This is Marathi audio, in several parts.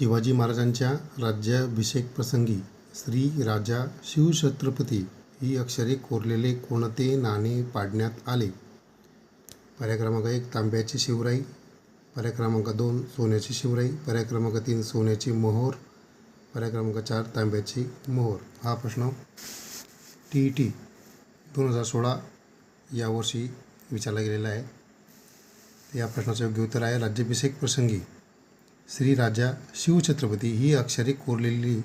शिवाजी महाराजांच्या राज्याभिषेक प्रसंगी श्री राजा शिवछत्रपती ही अक्षरे कोरलेले कोणते नाणे पाडण्यात आले? पर्याय क्रमांक एक तांब्याची शिवराई. पर्याय क्रमांक दोन सोन्याची शिवराई. पर्याय क्रमांक तीन सोन्याची मोहोर. पर्याय क्रमांक चार तांब्याची मोहोर. हा प्रश्न टी ई टी दोन हजार सोळा यावर्षी विचारला गेलेला आहे. या प्रश्नाचं योग्य उत्तर आहे. राज्याभिषेक प्रसंगी श्रीराजा शिवछत्रपती ही अक्षरे कोरलेली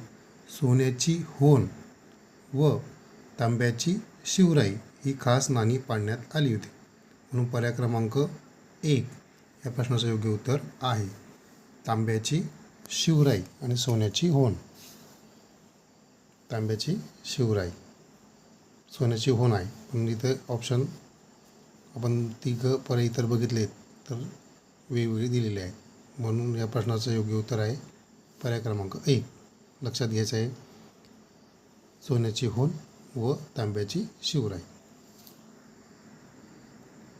सोन्याची होन व तांब्याची शिवराई ही खास नाणी पाडण्यात आली होती. म्हणून पर्याय क्रमांक एक या प्रश्नाचं योग्य उत्तर आहे. तांब्याची शिवराई आणि सोन्याची होन. तांब्याची शिवराई. सोन्याची होन आहे. पण इथं ऑप्शन आपण तिघं पर्याय इतर बघितले तर वेगवेगळे दिलेले आहेत. म्हणून या प्रश्नाचं योग्य उत्तर आहे. पर्याय क्रमांक एक. लक्षात घ्यायचं आहे. सोन्याची होन व तांब्याची शिवराई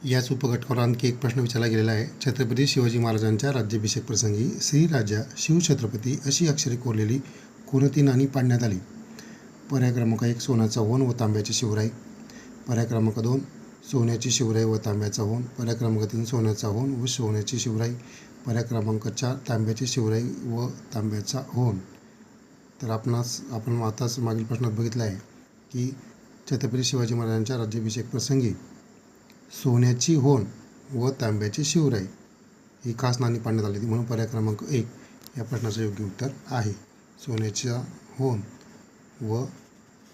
याच उपघटकावर आणखी एक प्रश्न विचारला गेलेला आहे. छत्रपती शिवाजी महाराजांच्या राज्याभिषेक प्रसंगी श्रीराजा शिवछत्रपती अशी अक्षरे कोरलेली कोणती नाणी पाडण्यात आली. पर्याय क्रमांक एक सोन्याचा होन व तांब्याची शिवराई पर्याय क्रमांक दोन सोन्याची शिवराई व तांब्याचा होन पर्याय क्रमांक तीन सोन्याचा होन व सोन्याची शिवराई पर्याय क्रमांक चार तांब्याची शिवराई व तांब्याचा होन तर आपणास आपण आताच मागील प्रश्नात बघितलं आहे की छत्रपती शिवाजी महाराजांच्या राज्याभिषेक प्रसंगी सोन्याची होन व तांब्याची शिवराई ही खास नाणी पाडण्यात आली होती. म्हणून पर्याय क्रमांक एक या प्रश्नाचं योग्य उत्तर आहे. सोन्याचा होन व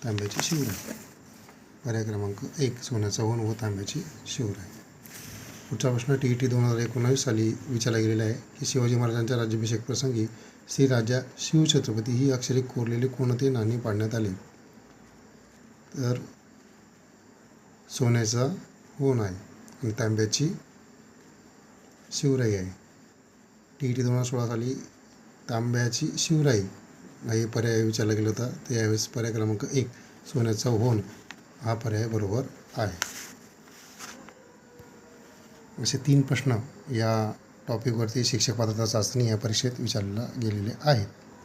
तांब्याची शिवराई. पर्याय क्रमांक एक सोन्याचा होन व तांब्याची शिवराई. पुढचा प्रश्न टी ई टी दोन हजार एकोणावीस साली विचारला गेलेला आहे की शिवाजी महाराजांच्या राज्याभिषेक प्रसंगी श्री राजा शिवछत्रपती ही अक्षरे कोरलेले कोणते नाणी पाडण्यात आले? तर सोन्याचा होण आहे आणि तांब्याची शिवराई आहे. टी ई टी दोन हजार सोळा साली तांब्याची शिवराई हा पर्याय विचारला गेला होता. तर यावेळेस पर्याय क्रमांक एक सोन्याचा होन हा पर्याय बरोबर आहे. असे तीन प्रश्न या टॉपिकवरती शिक्षक पात्रता चाचणी या परीक्षेत विचारलेला गेलेले आहेत.